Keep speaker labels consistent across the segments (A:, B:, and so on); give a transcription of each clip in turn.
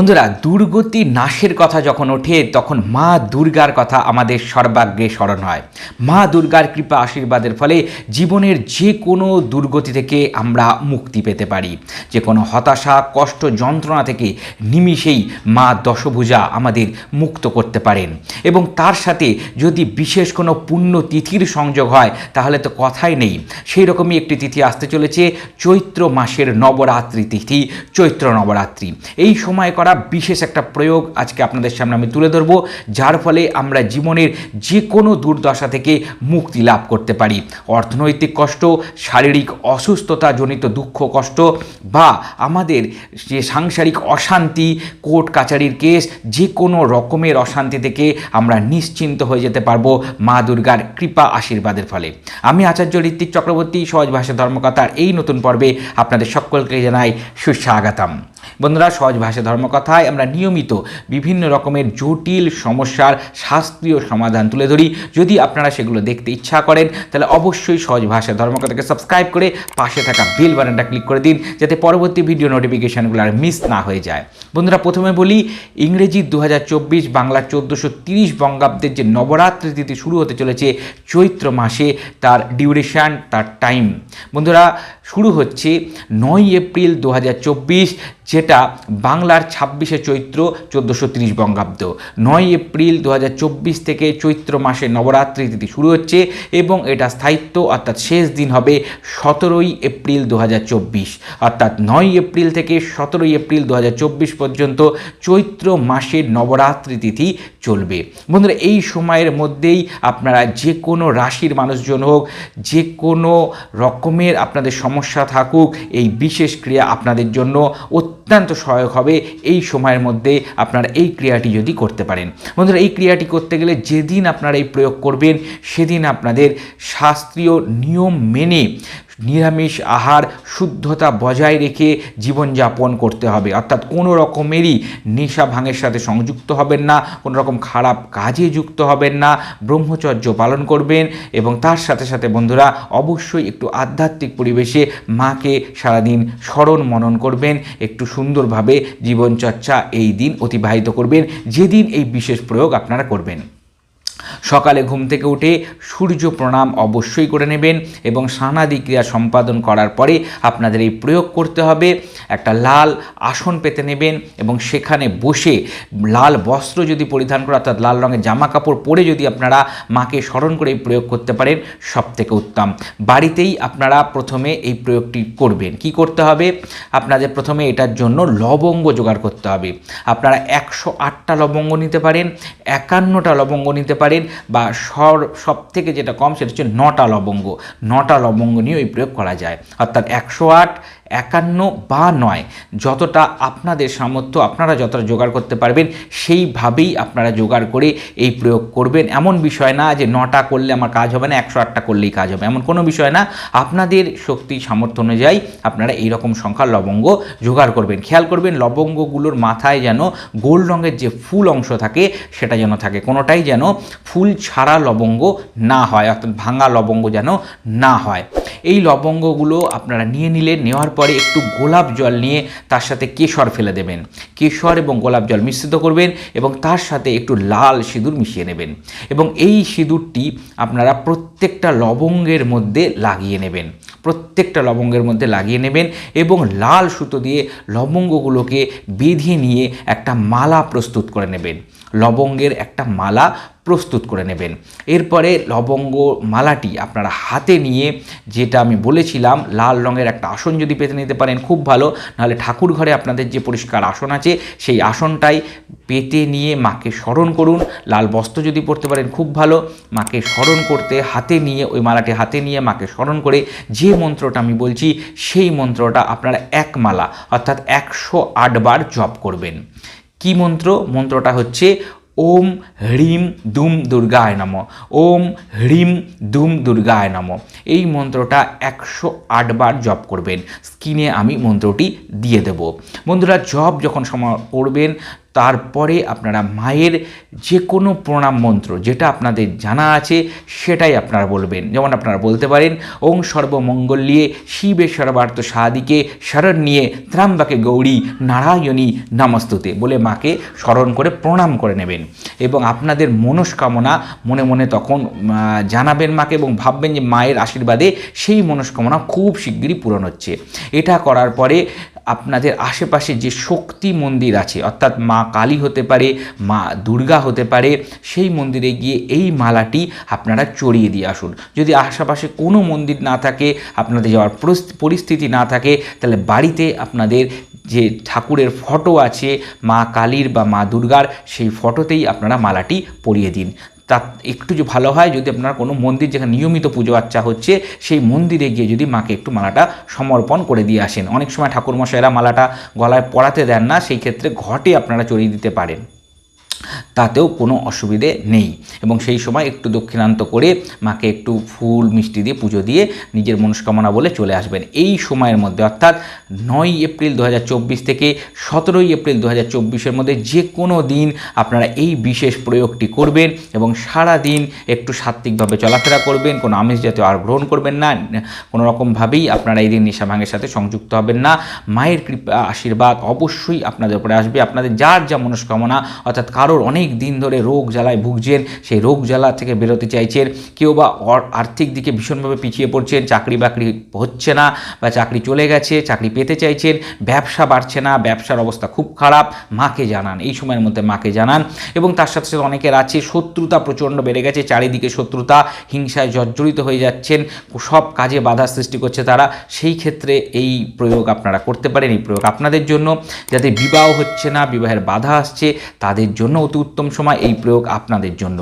A: বন্ধুরা, দুর্গতি নাশের কথা যখন ওঠে, তখন মা দুর্গার কথা আমাদের সর্বাগ্রে স্মরণ হয়। মা দুর্গার কৃপা আশীর্বাদের ফলে জীবনের যে কোনো দুর্গতি থেকে আমরা মুক্তি পেতে পারি। যে কোনো হতাশা, কষ্ট, যন্ত্রণা থেকে নিমিষেই মা দশভুজা আমাদের মুক্ত করতে পারেন। এবং তার সাথে যদি বিশেষ কোনো পুণ্য তিথির সংযোগ হয়, তাহলে তো কথাই নেই। সেই রকমই একটি তিথি আসতে চলেছে, চৈত্র মাসের নবরাত্রি তিথি, চৈত্র নবরাত্রি। এই সময় করা বিশেষ একটা প্রয়োগ আজকে আপনাদের সামনে আমি তুলে ধরবো, যার ফলে আমরা জীবনের যে কোনো দুর্দশা থেকে মুক্তি লাভ করতে পারি। অর্থনৈতিক কষ্ট, শারীরিক অসুস্থতা জনিত দুঃখ, কষ্ট, বা আমাদের যে সাংসারিক অশান্তি, কোর্ট কাচারির কেস যে কোনো রকমের অশান্তি থেকে আমরা নিশ্চিন্ত হয়ে যেতে পারব মা দুর্গার কৃপা আশীর্বাদের ফলে। আমি আচার্য ঋত্বিক চক্রবর্তী, সহজ ভাষা ধর্মকথার এই নতুন পর্বে আপনাদের সকলকে জানাই সুস্বাগতম। বন্ধুরা, সহজ ভাষা ধর্মকথায় আমরা নিয়মিত বিভিন্ন রকমের জটিল সমস্যার শাস্ত্রীয় সমাধান তুলে ধরি। যদি আপনারা সেগুলো দেখতে ইচ্ছা করেন, তাহলে অবশ্যই সহজ ভাষা ধর্মকথাকে সাবস্ক্রাইব করে পাশে থাকা বেল বাটনটা ক্লিক করে দিন, যাতে পরবর্তী ভিডিও নোটিফিকেশানগুলো আর মিস না হয়ে যায়। বন্ধুরা, প্রথমে বলি, ইংরেজি দু বাংলা চোদ্দোশো তিরিশ বঙ্গাব্দের যে নবরাত্রি তিথি শুরু হতে চলেছে চৈত্র মাসে, তার ডিউরেশন তার টাইম বন্ধুরা শুরু হচ্ছে নয় এপ্রিল দু হাজার চব্বিশ, যেটা বাংলার ছাব্বিশে চৈত্র চোদ্দোশো তিরিশ বঙ্গাব্দ। নয় এপ্রিল দু হাজার চব্বিশ থেকে চৈত্র মাসে নবরাত্রি তিথি শুরু হচ্ছে এবং এটা স্থায়িত্ব, অর্থাৎ শেষ দিন হবে সতেরোই এপ্রিল দু হাজার চব্বিশ। অর্থাৎ নয় এপ্রিল থেকে সতেরোই এপ্রিল দু হাজার চব্বিশ পর্যন্ত চৈত্র মাসে নবরাত্রি তিথি চলবে। বন্ধুরা, এই সময়ের মধ্যেই আপনারা যে কোনো রাশির মানুষজন হোক, যে কোনো রকমের আপনাদের সমস্যা থাকুক, এই বিশেষ ক্রিয়া আপনাদের জন্য অত্যন্ত সহায়ক হবে এই সময়ের মধ্যে আপনারা এই ক্রিয়াটি যদি করতে পারেন। বন্ধুরা, এই ক্রিয়াটি করতে গেলে যেদিন আপনারা এই প্রয়োগ করবেন, সেদিন আপনাদের শাস্ত্রীয় নিয়ম মেনে নিরামিষ আহার শুদ্ধতা বজায় রেখে জীবনযাপন করতে হবে। অর্থাৎ কোনো রকমেরই নেশা ভাঙের সাথে সংযুক্ত হবেন না, কোনো রকম খারাপ কাজে যুক্ত হবেন না, ব্রহ্মচর্য পালন করবেন এবং তার সাথে সাথে বন্ধুরা অবশ্যই একটু আধ্যাত্মিক পরিবেশে মাকে সারাদিন স্মরণ মনন করবেন, একটু সুন্দরভাবে জীবনচর্চা এই দিন অতিবাহিত করবেন, যেদিন এই বিশেষ প্রয়োগ আপনারা করবেন। সকালে ঘুম থেকে উঠে সূর্য প্রণাম অবশ্যই করে নেবেন এবং স্নানাদি ক্রিয়া সম্পাদন করার পরে আপনাদের এই প্রয়োগ করতে হবে। একটা লাল আসন পেতে নেবেন এবং সেখানে বসে লাল বস্ত্র যদি পরিধান করে, অর্থাৎ লাল রঙের জামা কাপড় পরে যদি আপনারা মাকে স্মরণ করে এই প্রয়োগ করতে পারেন সব থেকে উত্তম। বাড়িতেই আপনারা প্রথমে এই প্রয়োগটি করবেন। কি করতে হবে? আপনাদের প্রথমে এটার জন্য লবঙ্গ জোগাড় করতে হবে। আপনারা একশো আটটা লবঙ্গ নিতে পারেন, একান্নটা লবঙ্গ নিতে পারেন বা সর সব থেকে যেটা কম সেটা হচ্ছে নটা লবঙ্গ। নটা লবঙ্গ নিয়ে এই প্রয়োগ করা যায়। অর্থাৎ একশো আট একান্ন বা নয়। যতটা আপনাদের সামর্থ্য, আপনারা যতটা জোগাড় করতে পারবেন, সেইভাবেই আপনারা জোগাড় করে এই প্রয়োগ করবেন। এমন বিষয় না যে নটা করলে আমার কাজ হবে না, একশো আটটা করলেই কাজ হবে। এমন কোনো বিষয় না। আপনাদের শক্তি, সামর্থ্য অনুযায়ী আপনারা এই রকম সংখ্যার লবঙ্গ জোগাড় করবেন। খেয়াল করবেন, লবঙ্গগুলোর মাথায় যেন গোল রঙের যে ফুল অংশ থাকে, সেটা যেন থাকে। কোনোটাই যেন ফুল ছাড়া লবঙ্গ না হয়, অর্থাৎ ভাঙা লবঙ্গ যেন না হয়। এই লবঙ্গগুলো আপনারা নিয়ে নিলে নেওয়ার পরে একটু গোলাপ জল নিয়ে তার সাথে কেশর ফেলে দেবেন। কেশর এবং গোলাপ জল মিশ্রিত করবেন এবং তার সাথে একটু লাল সিঁদুর মিশিয়ে নেবেন। এবং এই সিঁদুরটি আপনারা প্রত্যেকটা লবঙ্গের মধ্যে লাগিয়ে নেবেন। প্রত্যেকটা লবঙ্গের মধ্যে লাগিয়ে নেবেন এবং লাল সুতো দিয়ে লবঙ্গগুলোকে বেঁধে নিয়ে একটা মালা প্রস্তুত করে নেবেন। লবঙ্গের একটা মালা প্রস্তুত করে নেবেন। এরপরে লবঙ্গ মালাটি আপনারা হাতে নিয়ে, যেটা আমি বলেছিলাম, লাল রঙের একটা আসন যদি পেতে নিতে পারেন, খুব ভালো। নাহলে ঠাকুর ঘরে আপনাদের যে পরিষ্কার আসন আছে, সেই আসনটাই পেতে নিয়ে মাকে স্মরণ করুন। লাল বস্ত্র যদি পরতে পারেন, খুব ভালো। মাকে স্মরণ করতে হাতে নিয়ে, ওই মালাটি হাতে নিয়ে মাকে স্মরণ করে যে মন্ত্রটা আমি বলছি, সেই মন্ত্রটা আপনারা এক মালা, অর্থাৎ একশো আটবার জপ করবেন। কি মন্ত্র? মন্ত্রটা হচ্ছে ওম হ্রিম দুম দুর্গায় নম। ওম হ্রিম দুম দুর্গায় নম। এই মন্ত্রটা একশো আটবার জপ করবেন। স্ক্রিনে আমি মন্ত্রটি দিয়ে দেব। বন্ধুরা, জপ যখন সম করবেন তারপরে আপনারা মায়ের যে কোনো প্রণাম মন্ত্র যেটা আপনাদের জানা আছে সেটাই আপনারা বলবেন। যেমন আপনারা বলতে পারেন, ওং সর্বমঙ্গল্যে শিবে সর্বার্থ সাদিকে শরণ নিয়ে ত্রাম্বাকে গৌরী নারায়ণী নমস্তুতে বলে মাকে স্মরণ করে প্রণাম করে নেবেন। এবং আপনাদের মনস্কামনা মনে মনে তখন জানাবেন মাকে এবং ভাববেন যে মায়ের আশীর্বাদে সেই মনস্কামনা খুব শিগগিরই পূরণ হচ্ছে। এটা করার পরে আপনাদের আশেপাশে যে শক্তি মন্দির আছে, অর্থাৎ মা কালী হতে পারে, মা দুর্গা হতে পারে, সেই মন্দিরে গিয়ে এই মালাটি আপনারা চড়িয়ে দিয়ে আসুন। যদি আশেপাশে কোনো মন্দির না থাকে, আপনাদের যাওয়ার পরিস্থিতি না থাকে, তাহলে বাড়িতে আপনাদের যে ঠাকুরের ফটো আছে, মা কালীর বা মা দুর্গার, সেই ফটোতেই আপনারা মালাটি পরিয়ে দিন। তা একটু যে ভালো হয়, যদি আপনার কোনো মন্দির যেখানে নিয়মিত পুজো আচ্চা হচ্ছে, সেই মন্দিরে গিয়ে যদি মাকে একটু মালাটা সমর্পণ করে দিয়ে আসেন। অনেক সময় ঠাকুরমশাইরা মালাটা গলায় পড়াতে দেন না, সেই ক্ষেত্রে ঘটে আপনারা চড়িয়ে দিতে পারেন। তাতেও কোনো অসুবিধে নেই। এবং সেই সময় একটু দক্ষিণান্ত করে মাকে একটু ফুল, মিষ্টি দিয়ে পুজো দিয়ে নিজের মনস্কামনা বলে চলে আসবেন। এই সময়ের মধ্যে, অর্থাৎ নয় এপ্রিল দু হাজার চব্বিশ থেকে সতেরোই এপ্রিল দু হাজার মধ্যে যে কোনো দিন আপনারা এই বিশেষ প্রয়োগটি করবেন এবং সারা দিন একটু সাত্ত্বিকভাবে চলাফেরা করবেন, কোনো আমিষ জাতীয় আর গ্রহণ করবেন না, কোনো রকমভাবেই আপনারা এই দিন নিশা ভাঙের সাথে সংযুক্ত হবেন না। মায়ের কৃপা, আশীর্বাদ অবশ্যই আপনাদের উপরে আসবে। আপনাদের যার যা মনস্কামনা, অর্থাৎ কারোর অনেক দিন ধরে রোগ জ্বালায় ভুগছেন, সেই রোগ জ্বালা থেকে বেরোতে চাইছেন। কেউ বা আর্থিক দিকে ভীষণভাবে পিছিয়ে পড়ছেন, চাকরি বাকরি হচ্ছে না বা চাকরি চলে গেছে, চাকরি পেতে চাইছেন, ব্যবসা বাড়ছে না, ব্যবসার অবস্থা খুব খারাপ, মাকে জানান, এই সময়ের মধ্যে মাকে জানান। এবং তার সাথে সাথে অনেকের আছে, শত্রুতা প্রচণ্ড বেড়ে গেছে, চারিদিকে শত্রুতা, হিংসায় জর্জরিত হয়ে যাচ্ছেন, সব কাজে বাধা সৃষ্টি করছে তারা। সেই ক্ষেত্রে এই প্রয়োগ আপনারা করতে পারেন, এই প্রয়োগ আপনাদের জন্য। যাতে বিবাহ হচ্ছে না, বিবাহের বাধা আসছে, তাদের জন্য অতি উত্তম সময় এই প্রয়োগ আপনাদের জন্য।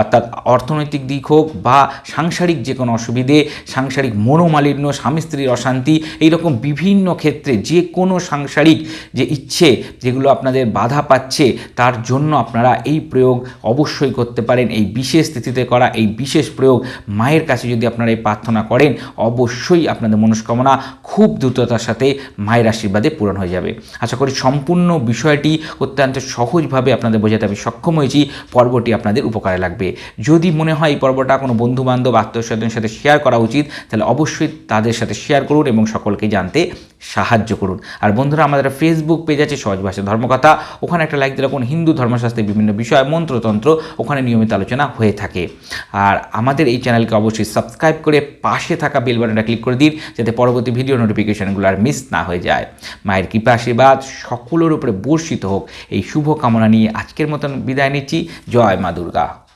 A: অর্থাৎ অর্থনৈতিক দিক হোক বা সাংসারিক যে কোনো অসুবিধে, সাংসারিক মনোমালিন্য, স্বামী স্ত্রীর অশান্তি, এইরকম বিভিন্ন ক্ষেত্রে যে কোনো সাংসারিক যে ইচ্ছে যেগুলো আপনাদের বাধা পাচ্ছে, তার জন্য আপনারা এই প্রয়োগ অবশ্যই করতে পারেন। এই বিশেষ তিথিতে করা এই বিশেষ প্রয়োগ মায়ের কাছে যদি আপনারা এই প্রার্থনা করেন, অবশ্যই আপনাদের মনস্কামনা খুব দ্রুততার সাথে মায়ের আশীর্বাদে পূরণ হয়ে যাবে। আশা করি সম্পূর্ণ বিষয়টি অত্যন্ত সহজভাবে আপনাদের বোঝাতে আমি সক্ষম হয়েছি, পর্বটি আপনাদের উপকারে লাগবে। যদি মনে হয় এই পর্বটা কোনো বন্ধু বান্ধব আত্মীয় সাথে শেয়ার করা উচিত, তাহলে অবশ্যই তাদের সাথে শেয়ার করুন এবং সকলকে জানতে সাহায্য করুন। আর বন্ধুরা, আমাদের ফেসবুক পেজ আছে, সহজ ভাষা ধর্মকথা। ওখানে একটা লাইক দিয়ে রাখুন হিন্দু ধর্মশাস্ত্রের বিভিন্ন বিষয়, মন্ত্রতন্ত্র ওখানে নিয়মিত আলোচনা হয়ে থাকে। আর আমাদের এই চ্যানেলকে অবশ্যই সাবস্ক্রাইব করে পাশে থাকা বেল বাটনটা ক্লিক করে দিন, যাতে পরবর্তী ভিডিও নোটিফিকেশনগুলো আর মিস না হয়ে যায়। মায়ের কৃপা, আশীর্বাদ সকলের উপরে বর্ষিত হোক। এই শুভ কামনা নিয়ে আজকের মতন বিদায় নিচ্ছি। জয় মা দুর্গা।